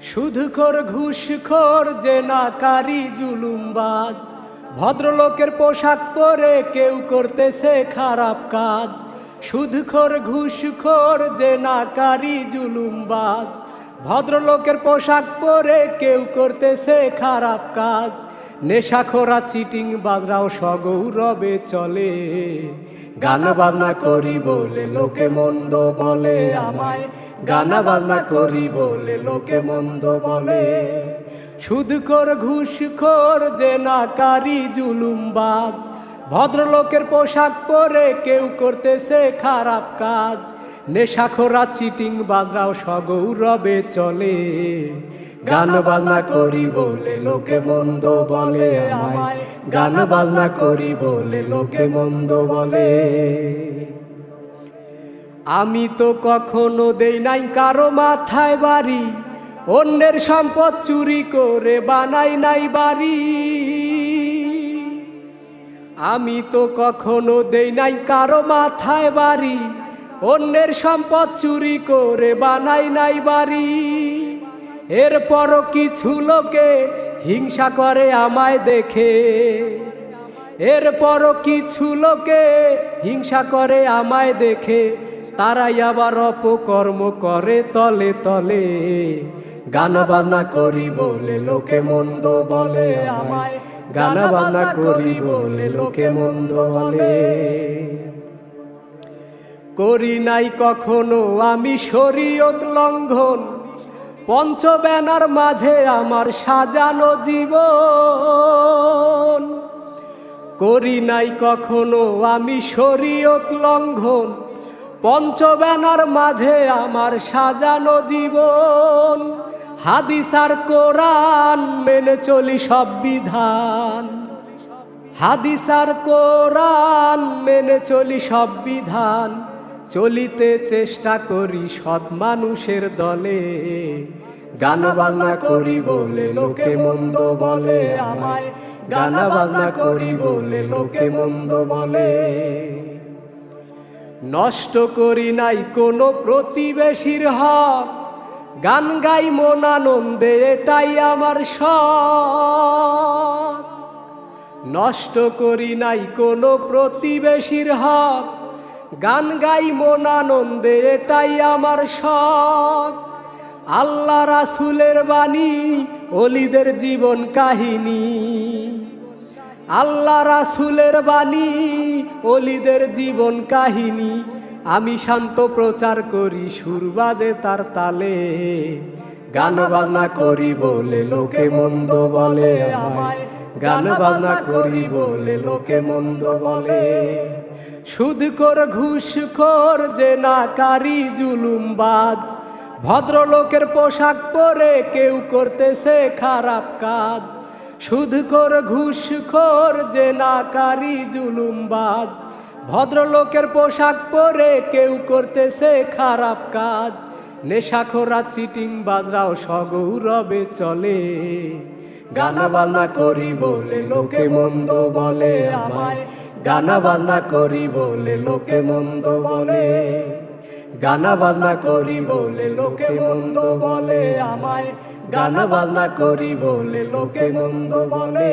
সুদখোর ঘুষখোর যে নাকারি জুলুমবাজ ভদ্রলোকের পোশাক পরে কেউ করতেছে খারাপ কাজ। সুদখোর ঘুষখোর যে নাকারি জুলুমবাজ ভদ্রলোকের পোশাক পরে কেউ করতেছে খারাপ কাজ। নেশাখোরা চিটিং বাজরাও সগৌরবে চলে। গান বাজনা করি বলে লোকে মন্দ বলে আমায়। গান বাজনা করি বলে লোকে মন্দ বলে। সুদ কর ঘুষ যে না কারি জুলুমবাজ। ভদ্রলোকের পোশাক পরে কেউ করতেছে খারাপ কাজ। নেশাখোরা, চিটিং বাজরাও সগৌরবে চলে। গান বাজনা করি বলে লোকে মন্দ বলে আমায়। গান বাজনা করি বলে লোকে মন্দ বলে। আমি তো কখনো দেই নাই কারও মাথায় বাড়ি। অন্যের সম্পদ চুরি করে বানাই নাই বাড়ি। আমি তো কখনো দেই নাই কারও মাথায় বাড়ি, অন্যের সম্পদ চুরি করে বানাই নাই বাড়ি। এরপরও কিছু লোকে হিংসা করে আমায় দেখে। এরপরও কিছু লোকে হিংসা করে আমায় দেখে। তারাই আবার অপকর্ম করে তলে তলে। গান বাজনা করি বলে লোকে মন্দ বলে আমায়। গান বাজনা করি বলে লোকে মন্দ বলে। করি নাই কখনো আমি শরীয়ত লঙ্ঘন। পঞ্চ ব্যানার মাঝে আমার সাজানো জীবন। করি নাই কখনো আমি শরীয়ত লঙ্ঘন। পঞ্চ ব্যানার মাঝে আমার সাজানো জীবন। হাদিস আর কোরআন মেনে চলি সব বিধান। হাদিস আর কোরআন মেনে চলি সব বিধান। চলিতে চেষ্টা করি সৎ মানুষের দলে। গান বাজনা করি বলে লোকে মন্দ বলে আমায়। গান বাজনা করি বলে লোকে মন্দ বলে। নষ্ট করি নাই কোনো প্রতিবেশীর হক গান গাই মন আনন্দে, এটাই আমার শখ। নষ্ট করি নাই কোনো প্রতিবেশীর হক গান গাই মন আনন্দে, এটাই আমার শখ। আল্লাহ রাসুলের বাণী, অলিদের জীবন কাহিনী। আল্লাহ রাসুলের বাণী, অলিদের জীবন কাহিনী। আমি শান্ত প্রচার করি সুরবাদে তার তালে। গান বাজনা করি বলে লোকে মন্দ বলে আমায়। গান বাজনা করি বলে লোকে মন্দ বলে। সুদ কর ঘুষ কর যে না কারি জুলুমবাজ। ভদ্রলোকের পোশাক পরে কেউ করতেছে খারাপ কাজ। সুদ কর, ঘুষ খোর যে না কারি জুলুমবাজ। ভদ্রলোকের পোশাক পরে কেউ করতেছে খারাপ কাজ। নেশাখোরা চিটিং বাজরাও সগৌরবে চলে। গানা বাজনা করি বলে লোকে মন্দ বলে আমায়। গানা বাজনা করি বলে লোকে মন্দ বলে। গানা বাজনা করি বলে লোকে মন্দ বলে আমায়। গানা বাজনা করি বলে লোকে মন্দ বলে।